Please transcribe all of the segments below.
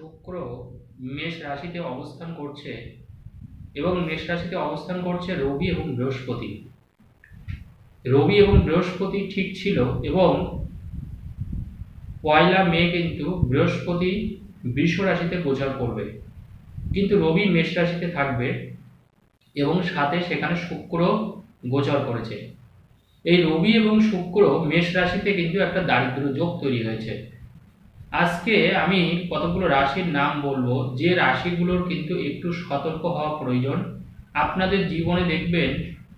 শুক্র মেষ রাশিতে অবস্থান করছে এবং মেষ রাশিতে অবস্থান করছে রবি এবং বৃহস্পতি। রবি এবং বৃহস্পতি ঠিক ছিল এবং পয়লা মে কিন্তু বৃহস্পতি বৃষ রাশিতে গোচর করবে। কিন্তু রবি মেষ রাশিতে থাকবে এবং সাথে সেখানে শুক্র গোচর করেছে। এই রবি এবং শুক্র মেষ রাশিতে কিন্তু একটা দারিদ্র যোগ তৈরি হয়েছে। আজকে আমি কতগুলো রাশির নাম বলব, যে রাশিগুলোর কিন্তু একটু সতর্ক হওয়া প্রয়োজন। আপনাদের জীবনে দেখবেন,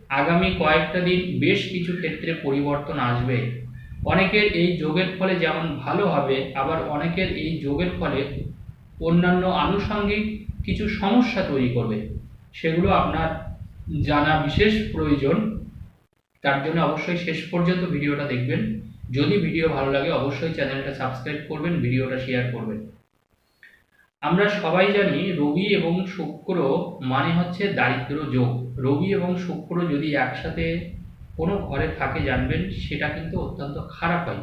আগামী কয়েকটা দিন বেশ কিছু ক্ষেত্রে পরিবর্তন আসবে। অনেকের এই যোগের ফলে যেমন ভালো হবে, আবার অনেকের এই যোগের ফলে অন্যান্য আনুষঙ্গিক কিছু সমস্যা তৈরি করবে। সেগুলো আপনার জানা বিশেষ প্রয়োজন। তার জন্য অবশ্যই শেষ পর্যন্ত ভিডিওটা দেখবেন। যদি ভিডিও ভালো লাগে, অবশ্যই চ্যানেলটা সাবস্ক্রাইব করবেন, ভিডিওটা শেয়ার করবেন। আমরা সবাই জানি রবি এবং শুক্র মানে হচ্ছে দারিদ্র যোগ। রবি এবং শুক্র যদি একসাথে কোনো ঘরে থাকে জানবেন, সেটা কিন্তু অত্যন্ত খারাপ হয়।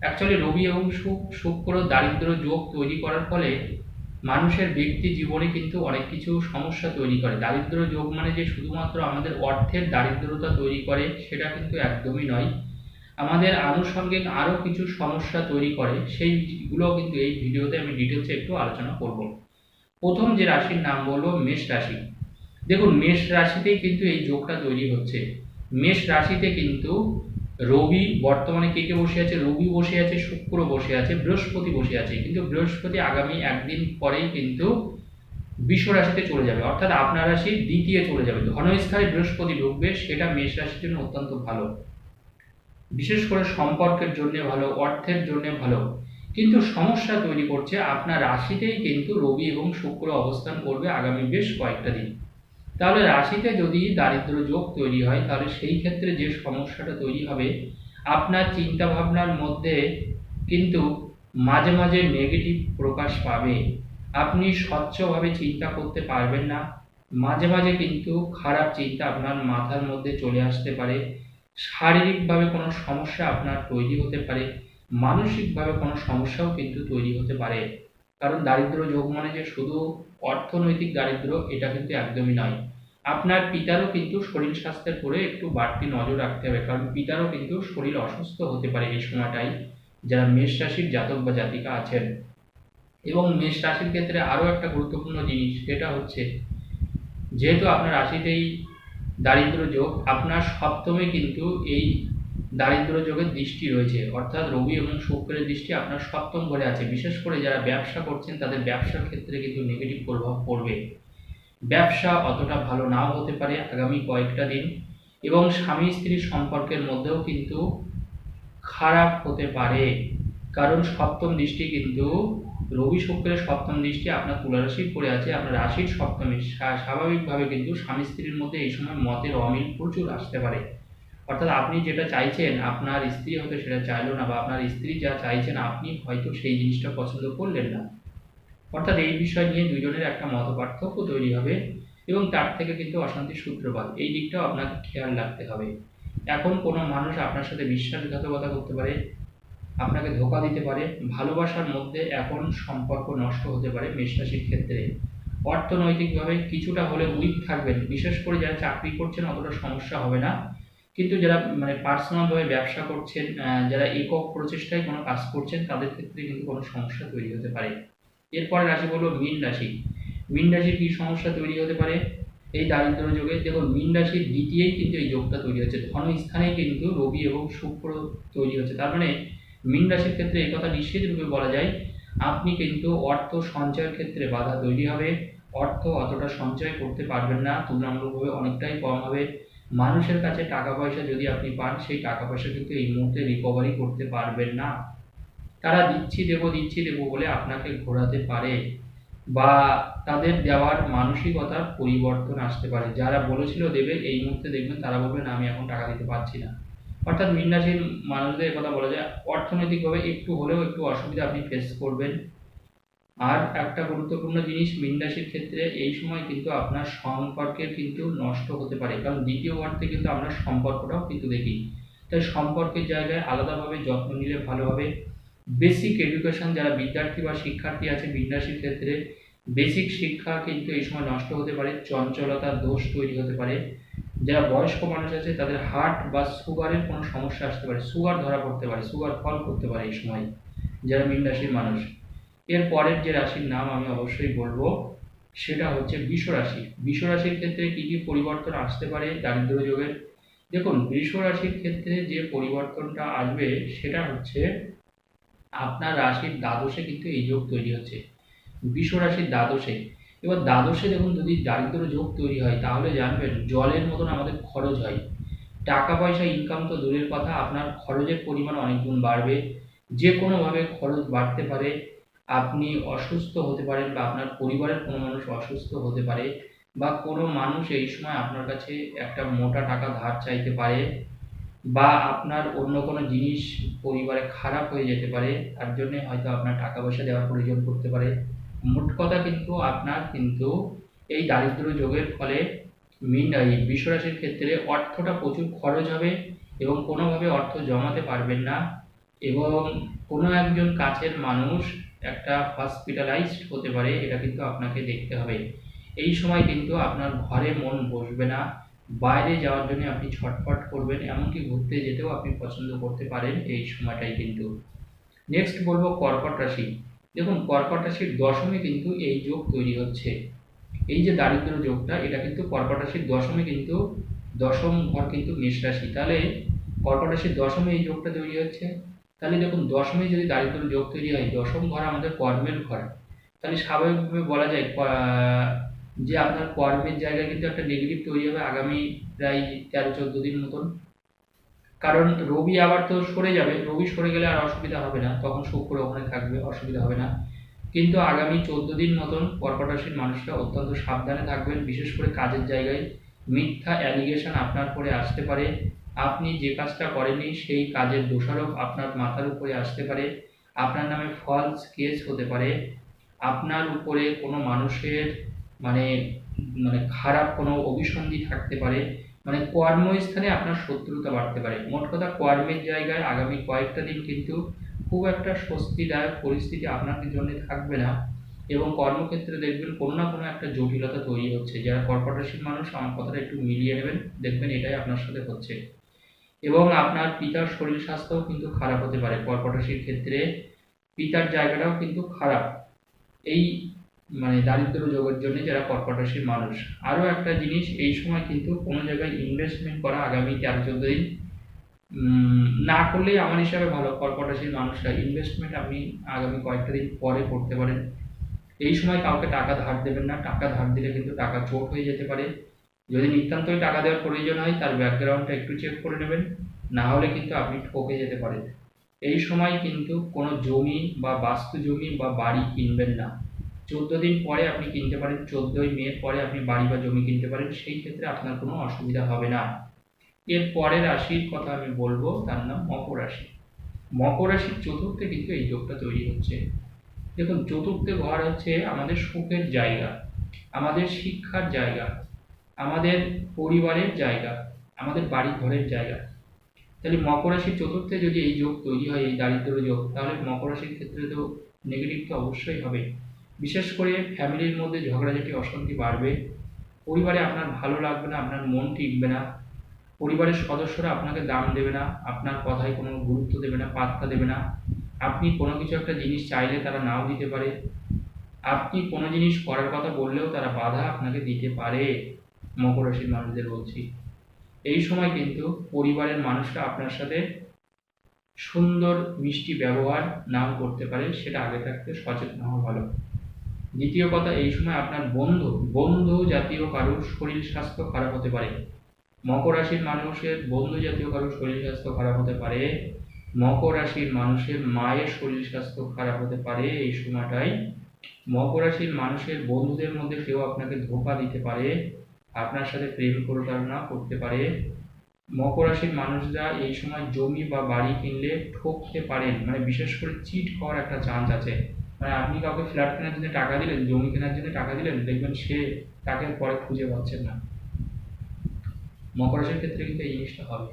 অ্যাকচুয়ালি রবি এবং শুক্র দারিদ্র যোগ তৈরি করার ফলে মানুষের ব্যক্তি জীবনে কিন্তু অনেক কিছু সমস্যা তৈরি করে। দারিদ্র যোগ মানে যে শুধুমাত্র আমাদের অর্থের দারিদ্রতা তৈরি করে, সেটা কিন্তু একদমই নয়। আমাদের আনুষঙ্গিক আরও কিছু সমস্যা তৈরি করে, সেইগুলো কিন্তু এই ভিডিওতে আমি ডিটেলসে একটু আলোচনা করব। প্রথম যে রাশির নাম বলব মেষ রাশি। দেখুন, মেষ রাশিতেই কিন্তু এই যোগটা তৈরি হচ্ছে। মেষ রাশিতে কিন্তু রবি বর্তমানে কে কে বসে আছে? রবি বসে আছে, শুক্র বসে আছে, বৃহস্পতি বসে আছে। কিন্তু বৃহস্পতি আগামী একদিন পরেই কিন্তু বিশ্ব রাশিতে চলে যাবে। অর্থাৎ আপনার রাশি দ্বিতীয় চলে যাবে। ধনস্থানে বৃহস্পতি ঢুকবে, সেটা মেষ রাশির জন্য অত্যন্ত ভালো। বিশেষ করে সম্পর্কের জন্য ভালো, অর্থের জন্য ভালো। কিন্তু সমস্যা তৈরি করছে, আপনার রাশিতেই কিন্তু রবি এবং শুক্র অবস্থান করবে আগামী বেশ কয়েকটা দিন। তাহলে রাশিতে যদি দারিদ্র যোগ তৈরি হয়, তাহলে সেই ক্ষেত্রে যে সমস্যাটা তৈরি হবে, আপনার চিন্তা ভাবনার মধ্যে কিন্তু মাঝে মাঝে নেগেটিভ প্রকাশ পাবে। আপনি স্বচ্ছভাবে চিন্তা করতে পারবেন না। মাঝে মাঝে কিন্তু খারাপ চিন্তা আপনার মাথার মধ্যে চলে আসতে পারে। শারীরিকভাবে কোনো সমস্যা আপনার তৈরি হতে পারে, মানসিকভাবে কোনো সমস্যাও কিন্তু তৈরি হতে পারে। কারণ দারিদ্র যোগ মানে যে শুধু অর্থনৈতিক দারিদ্র, এটা কিন্তু একদমই নয়। আপনার পিতারও কিন্তু শরীর স্বাস্থ্যের পরে একটু বাড়তি নজর রাখতে হবে, কারণ পিতারও কিন্তু শরীর অসুস্থ হতে পারে এই সময়টাই, যারা মেষ রাশির জাতক বা জাতিকা আছেন। এবং মেষ রাশির ক্ষেত্রে আরও একটা গুরুত্বপূর্ণ জিনিস, সেটা হচ্ছে, যেহেতু আপনার রাশিতেই দারিদ্র যোগ, আপনার সপ্তমে কিন্তু এই দারিদ্র যোগের দৃষ্টি রয়েছে। অর্থাৎ রবি এবং শুক্রের দৃষ্টি আপনার সপ্তম ঘরে আছে। বিশেষ করে যারা ব্যবসা করছেন, তাদের ব্যবসার ক্ষেত্রে কিন্তু নেগেটিভ প্রভাব পড়বে। ব্যবসা অতটা ভালো নাও হতে পারে আগামী কয়েকটা দিন এবং স্বামী স্ত্রীর সম্পর্কের মধ্যেও কিন্তু খারাপ হতে পারে। কারণ সপ্তম দৃষ্টি কিন্তু রবি শুক্রের সপ্তম দৃষ্টি আপনার তুলা রাশির পড়ে আছে, আপনার রাশির সপ্তমে স্বাভাবিকভাবে কিন্তু স্বামী স্ত্রীর মধ্যে এই সময় মতের অমিল প্রচুর আসতে পারে। অর্থাৎ আপনি যেটা চাইছেন, আপনার স্ত্রী হয়তো সেটা চাইলো না বা আপনার স্ত্রী যা চাইছেন, আপনি হয়তো সেই জিনিসটা পছন্দ করলেন না। অর্থাৎ এই বিষয় নিয়ে দুজনের একটা মত পার্থক্য তৈরি হবে এবং তার থেকে কিন্তু অশান্তির সূত্রপাত। এই দিকটাও আপনাকে খেয়াল রাখতে হবে। এখন কোনো মানুষ আপনার সাথে বিশ্বাসঘাতকতা করতে পারে আপনাকে ধোকা দিতে পারে, ভালোবাসার মধ্যে এখন সম্পর্ক নষ্ট হতে পারে মেষরাশির ক্ষেত্রে। অর্থনৈতিকভাবে কিছুটা হলে উইক থাকবেন, বিশেষ করে যারা চাকরি করছেন অতটা সমস্যা হবে না। কিন্তু যারা মানে পার্সোনালভাবে ব্যবসা করছেন যারা একক প্রচেষ্টায় কোনো কাজ করছেন, তাদের ক্ষেত্রে কিন্তু কোনো সমস্যা তৈরি হতে পারে। এরপরে রাশি বলব মীন রাশি। মীন রাশির কী সমস্যা তৈরি হতে পারে? এই দারিদ্র যোগে দেখুন, মীন রাশির দ্বিতীয়ই কিন্তু এই যোগটা তৈরি হচ্ছে। ধন স্থানে কিন্তু রবি এবং শুক্র তৈরি হচ্ছে। তার মানে মীন রাশির ক্ষেত্রে এই কথা নিশ্চিতরূপে বলা যায়, আপনি কিন্তু অর্থ সঞ্চয়ের ক্ষেত্রে বাধা তৈরি হবে। অর্থ অতটা সঞ্চয় করতে পারবেন না, তুলনামূলকভাবে অনেকটাই কম হবে। মানুষের কাছে টাকা পয়সা যদি আপনি পান, সেই টাকা পয়সা কিন্তু এই মুহূর্তে রিকভারি করতে পারবেন না। তারা দিচ্ছি দেবো দিচ্ছি দেবো বলে আপনাকে ঘোরাতে পারে বা তাদের দেওয়ার মানসিকতার পরিবর্তন আসতে পারে। যারা বলেছিল দেবে, এই মুহূর্তে দেখবেন তারা বলবেন আমি এখন টাকা দিতে পারছি না। অর্থাৎ মীন মানুষদের কথা বলা যায়, অর্থনৈতিকভাবে একটু হলেও একটু অসুবিধা আপনি ফেস করবেন। আর একটা গুরুত্বপূর্ণ জিনিস মীন ক্ষেত্রে এই সময় কিন্তু আপনার সম্পর্কের কিন্তু নষ্ট হতে পারে। কারণ দ্বিতীয় অর্থে কিন্তু আমরা সম্পর্কটাও কিন্তু দেখি। তাই সম্পর্কের জায়গায় আলাদাভাবে যত্ন নিলে ভালো হবে। বেসিক এডুকেশন যারা বিদ্যার্থী বা শিক্ষার্থী আছে মীন ক্ষেত্রে বেসিক শিক্ষা কিন্তু এই সময় নষ্ট হতে পারে চঞ্চলতা দোষ তৈরি হতে পারে। যারা বয়স্ক মানুষ আছে, তাদের হার্ট বা সুগারের কোনো সমস্যা আসতে পারে। সুগার ধরা পড়তে পারে সুগার ফল করতে পারে এই সময়। যারা মীন রাশির মানুষ। এর পরের যে রাশির নাম আমি অবশ্যই বলব, সেটা হচ্ছে বৃষ রাশি। বৃষ রাশির ক্ষেত্রে কি কি পরিবর্তন আসতে পারে দারিদ্র যোগের দেখুন, বৃষ রাশির ক্ষেত্রে যে পরিবর্তনটা আসবে, সেটা হচ্ছে আপনার রাশির দ্বাদশে কিন্তু এই যোগ তৈরি হচ্ছে। বৃষ রাশির দ্বাদশে এবার দ্বাদশে দেখুন যদি দারিদ্র যোগ তৈরি হয়, তাহলে জানবেন জলের মতন আমাদের খরচ হয়। টাকা পয়সা ইনকাম তো দূরের কথা, আপনার খরচের পরিমাণ অনেক গুণ বাড়বে। যে কোনোভাবে খরচ বাড়তে পারে। আপনি অসুস্থ হতে পারেন বা আপনার পরিবারের কোনো মানুষ অসুস্থ হতে পারে বা কোনো মানুষ এই সময় আপনার কাছে একটা মোটা টাকা ধার চাইতে পারে বা আপনার অন্য কোনো জিনিস পরিবারে খারাপ হয়ে যেতে পারে, তার জন্যে হয়তো আপনার টাকা পয়সা দেওয়ার প্রয়োজন পড়তে পারে। মোট কথা কিন্তু আপনার কিন্তু এই দারিদ্র যোগের ফলে মিন এই বিশ্বরাশির ক্ষেত্রে অর্থটা প্রচুর খরচ হবে এবং কোনোভাবে অর্থ জমাতে পারবেন না এবং কোনো একজন কাছের মানুষ একটা হসপিটালাইজড হতে পারে, এটা কিন্তু আপনাকে দেখতে হবে। এই সময় কিন্তু আপনার ঘরে মন বসবে না, বাইরে যাওয়ার জন্য আপনি ছটফট করবেন, এমনকি ঘুরতে যেতেও আপনি পছন্দ করতে পারেন এই সময়টাই কিন্তু। নেক্সট বলব কর্কট রাশি। দেখুন কর্কট রাশির দশমে কিন্তু এই যোগ তৈরি হচ্ছে। এই যে দারিদ্র যোগটা, এটা কিন্তু কর্কট রাশির দশমে কিন্তু, দশম ঘর কিন্তু মেষ রাশি। তাহলে কর্কট রাশির দশমে এই যোগটা তৈরি হচ্ছে? তাহলে দেখুন, দশমে যদি দারিদ্র যোগ তৈরি হয়, দশম ঘর আমাদের কর্মের ঘর। তাহলে স্বাভাবিকভাবে বলা যায় যে আপনার কর্মের জায়গায় কিন্তু একটা নেগেটিভ তৈরি হবে আগামী প্রায় তেরো, চোদ্দ দিন মতন। কারণ রবি আবার তো সরে যাবে, রবি সরে গেলে আর অসুবিধা হবে না, তখন শুক্র ওখানে থাকবে, অসুবিধা হবে না। কিন্তু আগামী চোদ্দ দিন মতন কর্কট রাশির মানুষরা অত্যন্ত সাবধানে থাকবেন, বিশেষ করে কাজের জায়গায়। মিথ্যা অ্যালিগেশন আপনার পরে আসতে পারে। আপনি যে কাজটা করেননি, সেই কাজের দোষারোপ আপনার মাথার উপরে আসতে পারে। আপনার নামে ফলস কেস হতে পারে। আপনার উপরে কোনো মানুষের মানে মানে খারাপ কোনো অভিসন্ধি থাকতে পারে। মানে কর্মস্থানে আপনার শত্রুতা বাড়তে পারে। মোট কথা কর্মের জায়গায় আগামী কয়েকটা দিন কিন্তু খুব একটা স্বস্তিদায়ক পরিস্থিতি আপনার জন্য থাকবে না এবং কর্মক্ষেত্রে দেখবেন কোনো না কোনো একটা জটিলতা তৈরি হচ্ছে। যারা কর্কট রাশির মানুষ, আমার কথাটা একটু মিলিয়ে নেবেন, দেখবেন এটাই আপনার সাথে হচ্ছে। এবং আপনার পিতার শরীর স্বাস্থ্যও কিন্তু খারাপ হতে পারে। কর্কট ক্ষেত্রে পিতার জায়গাটাও কিন্তু খারাপ। এই মানে দারিদ্র যোগের জন্য যারা কর্কট মানুষ। আরও একটা জিনিস, এই সময় কিন্তু কোনো জায়গায় ইনভেস্টমেন্ট করা আগামী তেরো, চোদ্দ দিন না করলেই আমার হিসাবে ভালো। কর্কট রাশির মানুষরা ইনভেস্টমেন্ট আপনি আগামী কয়েকটা দিন পরে করতে পারেন। এই সময় কাউকে টাকা ধার দেবেন না। টাকা ধার দিলে কিন্তু টাকা চোট হয়ে যেতে পারে। যদি নিতান্তই টাকা দেওয়ার প্রয়োজন হয়, তার ব্যাকগ্রাউন্ডটা একটু চেক করে নেবেন। না হলে কিন্তু আপনি ঠকে যেতে পারেন। এই সময় কিন্তু কোনো জমি বা বাস্তু জমি বা বাড়ি কিনবেন না। চোদ্দ দিন পরে আপনি কিনতে পারেন, চোদ্দোই মে পরে আপনি বাড়ি বা জমি কিনতে পারেন, সেই ক্ষেত্রে আপনার কোনো অসুবিধা হবে না। এর পরের রাশির কথা আমি বলব, তার নাম মকর রাশি। মকর রাশির চতুর্থে কিন্তু এই যোগটা তৈরি হচ্ছে। দেখুন, চতুর্থে ঘর হচ্ছে আমাদের সুখের জায়গা, আমাদের শিক্ষার জায়গা, আমাদের পরিবারের জায়গা, আমাদের বাড়ি ঘরের জায়গা। তাহলে মকর রাশির চতুর্থে যদি এই যোগ তৈরি হয়, এই দারিদ্র যোগ, তাহলে মকর রাশির ক্ষেত্রে তো নেগেটিভ তো অবশ্যই হবে। বিশেষ করে ফ্যামিলির মধ্যে ঝগড়াঝাটি অশান্তি বাড়বে। পরিবারে আপনার ভালো লাগবে না, আপনার মন টিকবে না। পরিবারের সদস্যরা আপনাকে দাম দেবে না, আপনার কথায় কোনো গুরুত্ব দেবে না, পাত্তা দেবে না। আপনি কোনো কিছু একটা জিনিস চাইলে তারা নাও দিতে পারে। আপনি কোনো জিনিস করার কথা বললেও তারা বাধা আপনাকে দিতে পারে, মকর রাশির মানুষদের বলছি। এই সময় কিন্তু পরিবারের মানুষরা আপনার সাথে সুন্দর মিষ্টি ব্যবহার নাও করতে পারে, সেটা আগে থাকতে সচেতন হওয়া ভালো। দ্বিতীয় কথা এই সময় আপনার বন্ধু বন্ধু জাতীয় কারুর শরীর স্বাস্থ্য খারাপ হতে পারে। মকর রাশির মানুষের বন্ধু জাতীয় কারুর শরীর স্বাস্থ্য খারাপ হতে পারে। মকর রাশির মানুষের মায়ের শরীর স্বাস্থ্য খারাপ হতে পারে। এই সময়টাই মকর রাশির মানুষের বন্ধুদের মধ্যে কেউ আপনাকে ধোকা দিতে পারে। আপনার সাথে প্রেম প্রতারণা করতে পারে। মকর রাশির মানুষরা এই সময় জমি বা বাড়ি কিনলে ঠকতে পারেন। মানে বিশেষ করে চিট হওয়ার একটা চান্স আছে। মানে আপনি কাউকে ফ্ল্যাট কেনার জন্য টাকা দিলেন, জমি কেনার জন্য টাকা দিলেন, দেখবেন সে তাকে পরে খুঁজে পাচ্ছেন না। মকর রাশির ক্ষেত্রে কিন্তু এই জিনিসটা হবে।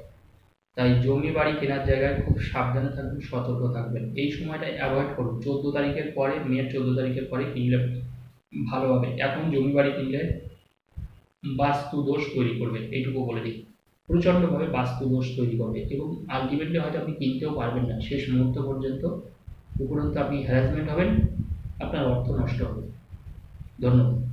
তাই জমি বাড়ি কেনার জায়গায় খুব সাবধানে থাকবেন, সতর্ক থাকবেন। এই সময়টা অ্যাভয়েড করুন। চোদ্দ তারিখের পরে, মে চোদ্দ তারিখের পরে কিনলে ভালো হবে এখন জমি বাড়ি কিনলে বাস্তু দোষ তৈরি করবে, এইটুকু বলে দিই। প্রচণ্ডভাবে বাস্তু দোষ তৈরি করবে এবং আলটিমেটলি হয়তো আপনি কিনতেও পারবেন না। শেষ মুহূর্ত পর্যন্ত উপরন্তু আপনি হ্যারাসমেন্ট হবেন আপনার অর্থ নষ্ট হবে। ধন্যবাদ।